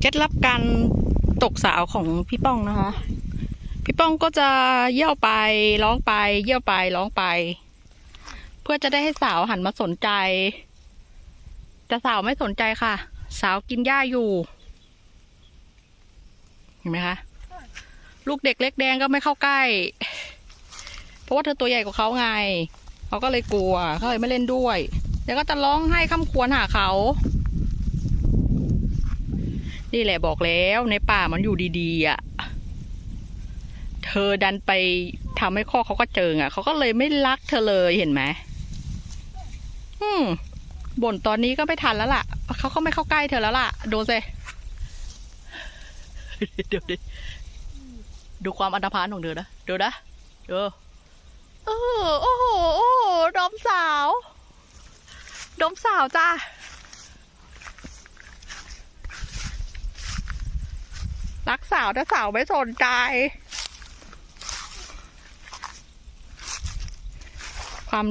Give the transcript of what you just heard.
เคล็ดลับการตกสาวของพี่ป้องนะคะ พี่ป้องก็จะเยี่ยวไปร้องไป เยี่ยวไปร้องไป เพื่อจะได้ให้สาวหันมาสนใจ แต่สาวไม่สนใจค่ะ สาวกินหญ้าอยู่ เห็นไหมคะ ลูกเด็กเล็กแดงก็ไม่เข้าใกล้ เพราะว่าเธอตัวใหญ่กว่าเขาไง เขาก็เลยกลัวเขาเลยไม่เล่นด้วยเดี๋ยวก็จะร้องไห้ข้ามควรหาเขา นี่แหละบอกแล้วในป่ามันอยู่ดีๆอะ เธอดันไปทำให้ข้อเขาก็เจิงอะเขาก็เลยไม่รักเธอเลยเห็นไหมอืมบ่นตอนนี้ก็ไม่ทันแล้วล่ะเขาก็ไม่เข้าใกล้เธอแล้วล่ะดูสิเดี๋ยวดิดูความอันธพาลของเธอนะดูนะเออโอ้โหโอ้โหดมสาวดมสาวจ้า รักสาวแต่สาวไม่สนใจ ความ